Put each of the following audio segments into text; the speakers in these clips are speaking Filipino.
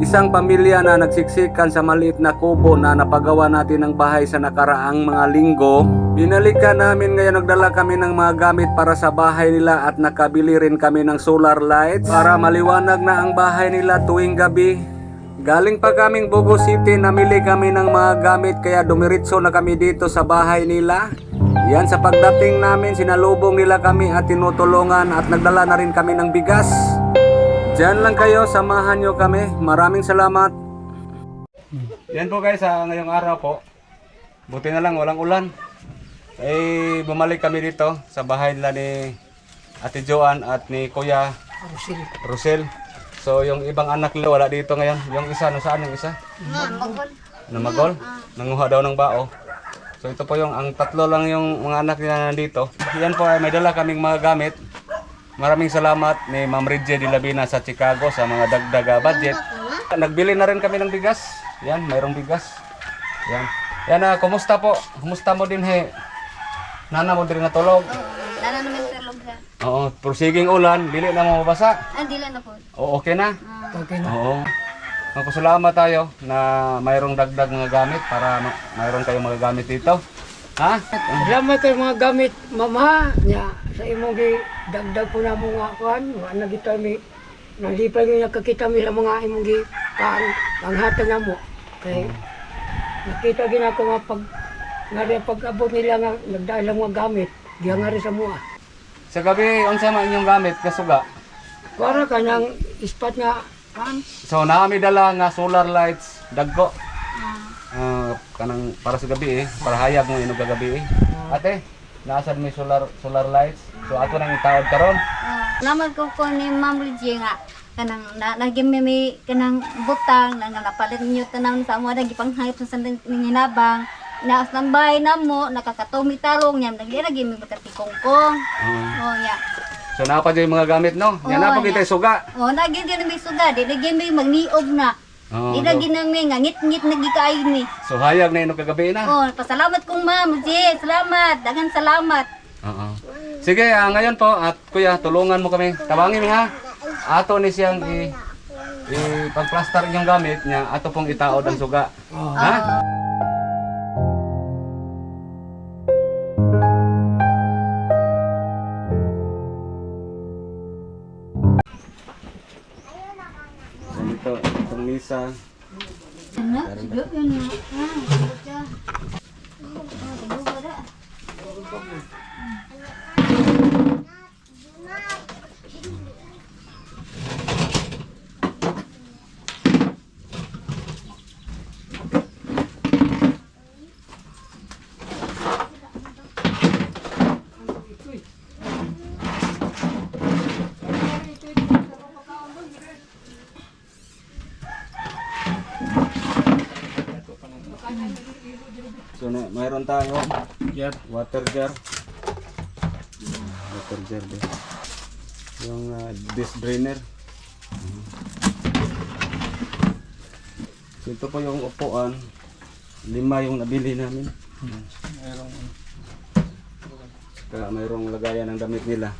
Isang pamilya na nagsiksikan sa maliit na kubo na napagawa natin ng bahay sa nakaraang mga linggo. Binalikan namin ngayon nagdala kami ng mga gamit para sa bahay nila at nakabili rin kami ng solar lights para maliwanag na ang bahay nila tuwing gabi. Galing pa kaming Bogo City, namili kami ng mga gamit kaya dumiritso na kami dito sa bahay nila. Yan sa pagdating namin, sinalubong nila kami at tinutulungan at nagdala na rin kami ng bigas. Diyan lang kayo, samahan nyo kami. Maraming salamat. Yan po guys, sa ngayong araw po. Buti na lang, walang ulan. Eh, bumalik kami dito sa bahay nila ni Ate Joan at ni Kuya Rosel. So, yung ibang anak nila wala dito ngayon. Yung isa, nasaan yung isa? Namagol? Nanguha daw ng bao. So, ito po yung, ang tatlo lang yung mga anak nila nandito. Yan po ay may dala kaming mga gamit. Maraming salamat ni Ma'am Ridje de Labina sa Chicago sa mga dagdag ah, budget. Nagbili na rin kami ng bigas. Yan, mayroong bigas. Yan. Yan na, kumusta po? Kumusta mo din he? Nana mo din natulog. Lala naman tulog sa. Oo, prosiging ulan, dili na mo mabasa. Ah, dila na po. O, okay na? Okay na. Oo. Magpasalamat tayo na mayroong dagdag mga gamit para ma- mayroon kayong mga gamit dito. Ha? Salamat kay mga gamit mama nya sa imong gi dagdag po na mga kuan wa na kita mi nalipay mi nakakita mi sa mga imong gi pang panghatag na mo. Kay nakita gid ako nga pag nga rin pag-abot nila nga nagdala lang mga gamit diya nga rin sa mua. Sa gabi, unsa man inyong gamit kasuga? para ka nang ispat nga kan So naami dala nga solar lights, dagko. Ah, kanang para sa gabi eh, para hayag mo inog gabi eh. Ate, nasad may solar solar lights. So ato nang itawad karon. Ah, Salamat ko ko ni Ma'am Luigi nga kanang na nagimi mi kanang butang nang napalit niyo tanan sa amo dagi panghayop sa sandang ninabang na standby na mo nakakatumi tarong niya nagi lagi mi kongkong. Oh ya. So napa yung mga gamit no? Yan na Oo, po kita suga. Oh nagi din mi suga di lagi mi magniog na. Oo, Di lagi na mi nga ngit-ngit nagikaay ni. So hayag na inog kagabi na. Oh, pasalamat kong Ma'am Luigi. Salamat. Dagan salamat. Oo. Sige, ah, ngayon po at kuya, tulungan mo kami. Tabangin mo ha. Ato ni siyang i i pagplaster yung gamit niya, ato pong itaod ang suga. Ha? Mayroon tayo jar, water jar. Water jar din. Yung uh, disc drainer. So, ito po yung upuan. Lima yung nabili namin. Mayroong Saka mayroong lagayan ng damit nila.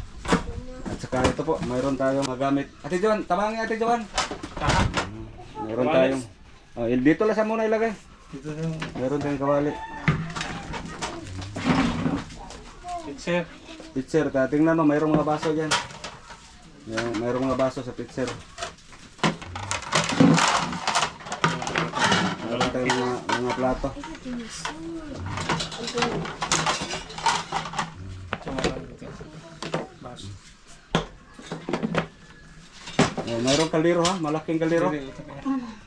At saka ito po, mayroon tayong magamit. Ate Joan, tabangi Ate Joan. Mayroon tayong Oh, dito lang sa muna ilagay. Dito yung Meron tayong kawali. Pitcher, ta tingnan mo, mayroong mga baso diyan. Yan, mayroong mga baso sa pitcher. Meron tayong mga, mga plato. Oh, mayroong kaliro ha, malaking kaliro.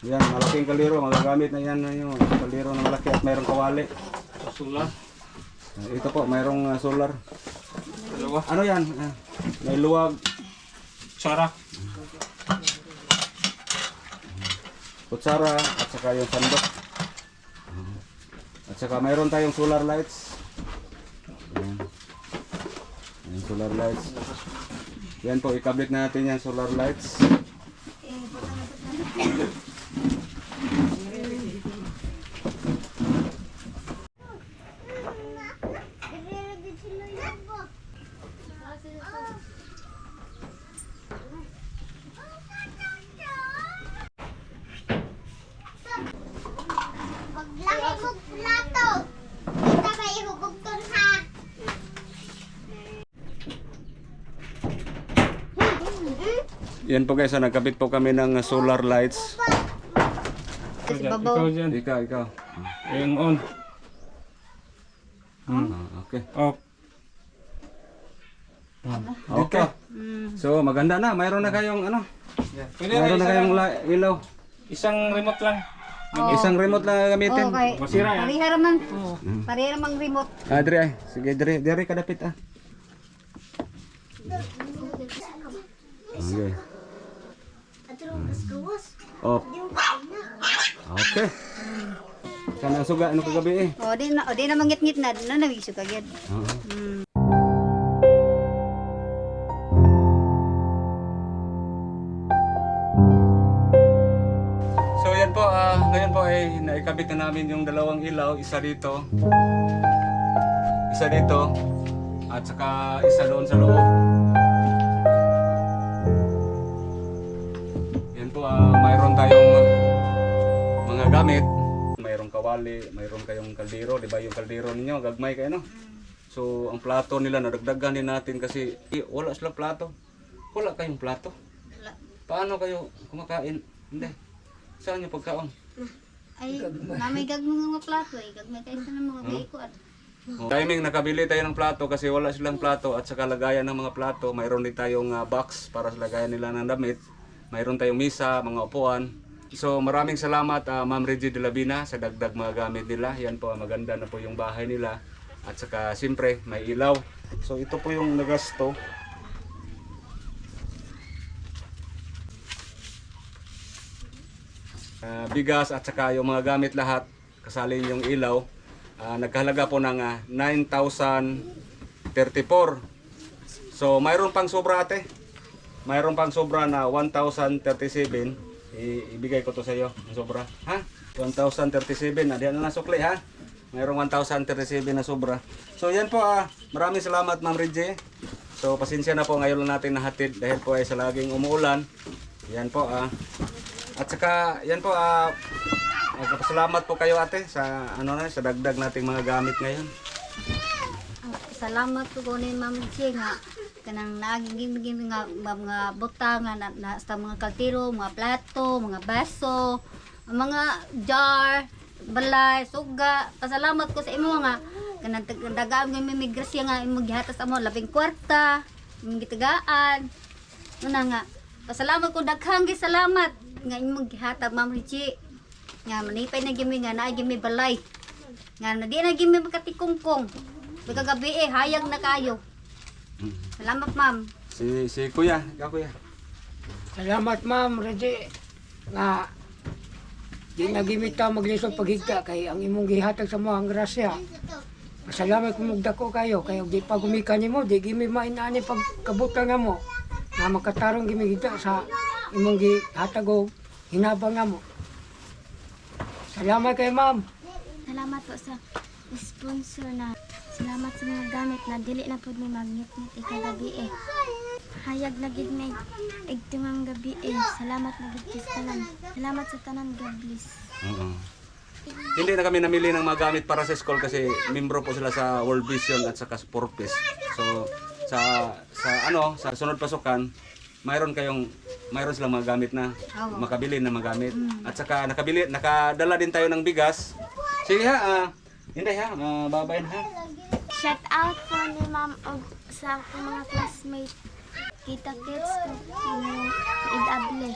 Yan, malaking kaliro, magagamit na yan yung kaliro na malaki at mayroong kawali. Ah, Ito po, mayroong ah, solar. Dalawa. Ano yan? Ah, may luwag, Tsara. kutsara, at saka yung sandok. At saka mayroon tayong solar lights. Ayan. Ayan, solar lights. Yan po, ikabit natin yan solar lights. Yan po guys, ah, nagkabit po kami ng ah, solar lights. Kasi Ikaw babaw. dyan. Ikaw, ikaw. Yung on. Ah, okay. Off. Okay. Mm. So, maganda na. Mayroon na kayong ano? Yeah. Pwede Mayroon na kayong lang. la- ilaw. Isang remote lang. Isang remote lang gamitin. Oh, kay Masira yan. Parihara man. Parihara mang remote. Ah, Dre, ay. Sige, Dre. Dre, kadapit ah. Okay. Off. Okay. Sana suga ano kagabi eh. O di na o di na mangit-ngit na na nawiso ka gyud. Oo. Mm. So yan po, ah, ngayon po ay naikabit na namin yung dalawang ilaw, isa dito, isa dito, at saka isa doon sa loob. Yan po, ah, mayroon tayong mga gamit. Kawali, mayroon kayong kaldero, di ba yung kaldero ninyo, gagmay kayo no? So ang plato nila, nadagdagan din natin kasi eh, wala sila plato. Wala kayong plato. Paano kayo kumakain? Hindi. Saan yung pagkaon? Ay, namay gagmay mga plato ay gagmay kay sa mga biikuan. Oh. Timing nakabili tayo ng plato kasi wala silang plato at saka lagayan ng mga plato. Mayroon din tayong ah, box para sa lagayan nila ng damit. Mayroon tayong misa, mga upuan. So maraming salamat ah, Ma'am Reggie de Labina sa dagdag mga gamit nila. Yan po, ah, maganda na po yung bahay nila. At saka siyempre may ilaw. So ito po yung nagasto. Ah, bigas at saka yung mga gamit lahat kasali yung ilaw Ah, nagkahalaga po ng ah, 9,034 so mayroon pang sobra ate mayroon pang sobra na 1,037 Ibigay ko to sa iyo ang sobra. Ha? 1,037 na diyan na nasukli ha? Mayroong 1,037 na sobra. So yan po ah. Maraming salamat ma'am Reggie. So pasensya na po. Ngayon lang natin nahatid dahil po ay sa laging umuulan. Yan po ah. At saka, yan po, ah, magpapasalamat po kayo ate sa ano na sa dagdag nating mga gamit ngayon. Ah, Salamat ko ni Ma'am Che nga kanang naging nga mga, mga butangan na, na sa mga kaltiro, mga plato, mga baso, mga jar, balay, suga. Pasalamat ko sa imo nga kanang dagaan nga may grasya nga imong gihatas amo labing kwarta, imong gitagaan. Una nga pasalamat ko daghang salamat nga imong gihatag Ma'am Richie. Nga manipay na gimi nga naa gimi balay. Nga na di na gimi makatikungkong. Pagkagabi eh, hayag na kayo. Salamat, ma'am. Si si Kuya, ikaw Kuya. Salamat ma'am, Reggie. Nga, di nagimit ta maglisod paghigda kay ang imong gihatag sa mga grasya. Pasalamat kung magdako kayo kay di pa gumika nimo di gimi mainani pagkabutan nga mo nga makatarong gimi higda sa imong gihatag og hinabang nga mo. Salamat kay ma'am. Salamat po sa sponsor na salamat sa mga gamit na dili na pud may magnet-net ikagabi eh. Hayag na gid may igtungang gabi eh. Salamat na gid sa tanan. Salamat sa tanan God bless. Oo. Hindi na kami namili ng mga gamit para sa school kasi membro po sila sa World Vision at saka sa Purpose. So sa sa ano, sa sunod pasukan, mayroon kayong mayroon silang mga gamit na makabili na mga gamit. At saka nakabili, nakadala din tayo ng bigas. Sige ha, ah, hindi ha, uh, babayan ha. Shout out po ni Ma'am og sa mga classmate. Kita kids ko um, idable.